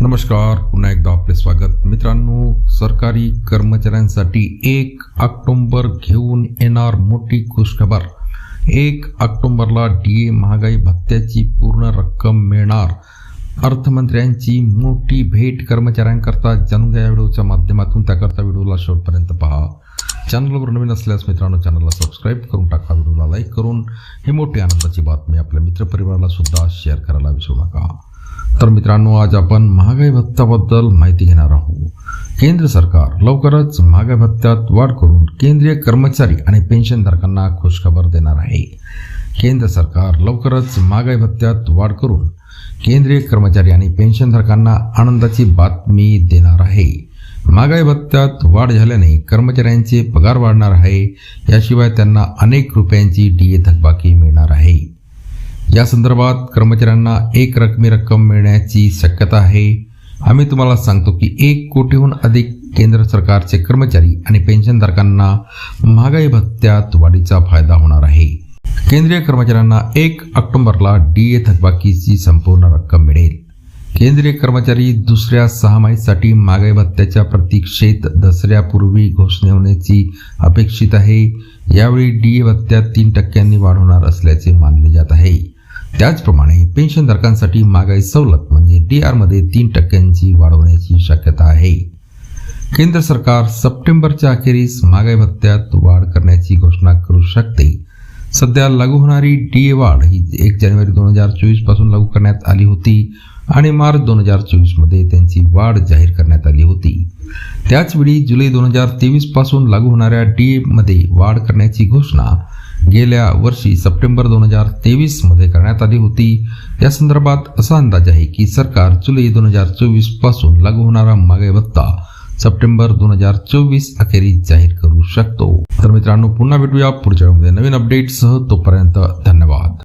नमस्कार पुन्हा एकदा आपले स्वागत. मित्रांनो सरकारी कर्मचाऱ्यांसाठी एक ऑक्टोंबर घेऊन येणार मोठी खुशखबर. एक ऑक्टोंबरला डी ए महागाई भत्त्याची पूर्ण रक्कम मिळणार. अर्थमंत्र्यांची मोठी भेट कर्मचाऱ्यांकरता जाणून घ्या या व्हिडिओच्या माध्यमातून. त्याकरता व्हिडिओला शेवटपर्यंत पहा. चॅनलवर नवीन असल्यास मित्रांनो चॅनलला सबस्क्राईब करून टाका व्हिडिओला लाईक करून. ही मोठी आनंदाची बातमी आपल्या मित्रपरिवाराला सुद्धा शेअर करायला विसरू नका. तर मित्रांनो आज आपण महागाई भत्त्याबद्दल माहिती घेणार आहोत. केंद्र सरकार लवकरच महागाई भत्त्यात वाढ करून केंद्रीय कर्मचारी आणि पेन्शनधारकांना खुशखबर देणार आहे. केंद्र सरकार लवकरच महागाई भत्त्यात वाढ करून केंद्रीय कर्मचारी आणि पेन्शनधारकांना आनंदाची बातमी देणार आहे. महागाई भत्त्यात वाढ झाल्याने कर्मचाऱ्यांचे पगार वाढणार आहे. याशिवाय त्यांना अनेक रुपयांची डी ए थकबाकी मिळणार आहे. या संदर्भात कर्मचाऱ्यांना एक रकमी रक्कम मिळण्याची शक्यता आहे. आम्ही तुम्हाला सांगतो की एक कोटीहून अधिक केंद्र सरकारचे कर्मचारी आणि पेन्शनधारकांना महागाई भत्त्यात वाढीचा फायदा होणार आहे. केंद्रीय कर्मचाऱ्यांना एक ऑक्टोबरला डी ए थकबाकीची संपूर्ण रक्कम मिळेल. केंद्रीय कर्मचारी दुसऱ्या सहामाहीसाठी महागाई भत्त्याच्या प्रतीक्षेत दसऱ्यापूर्वी घोषणा होण्याची अपेक्षित आहे. यावेळी डी ए भत्त्यात तीन टक्क्यांनी वाढ होणार असल्याचे मानले जात आहे. त्याचप्रमाणे पेन्शनधारकांसाठी महागाई सवलत म्हणजे डी आरमध्ये तीन टक्क्यांची वाढ होण्याची शक्यता आहे. केंद्र सरकार सप्टेंबरच्या अखेरीस महागाई भत्त्यात वाढ करण्याची घोषणा करू शकते. सध्या लागू होणारी डी ए वाढ ही एक जानेवारी दोन हजार चोवीसपासून लागू करण्यात आली होती आणि मार्च दोन हजार चोवीसमध्ये त्यांची वाढ जाहीर करण्यात आली होती. त्याचवेळी जुलै दोन हजार तेवीसपासून लागू होणाऱ्या डी एमध्ये वाढ करण्याची घोषणा गेल्या वर्षी सप्टेंबर दोन हजार तेवीसमध्ये करण्यात आली होती. या संदर्भात असा अंदाज आहे की सरकार जुलै दोन हजार चोवीसपासून लागू होणारा मागे भत्ता सप्टेंबर दोन हजार चोवीस अखेरीस जाहीर करू शकतो. तर मित्रांनो पुन्हा भेटूया पुढच्या नवीन अपडेटसह तोपर्यंत धन्यवाद.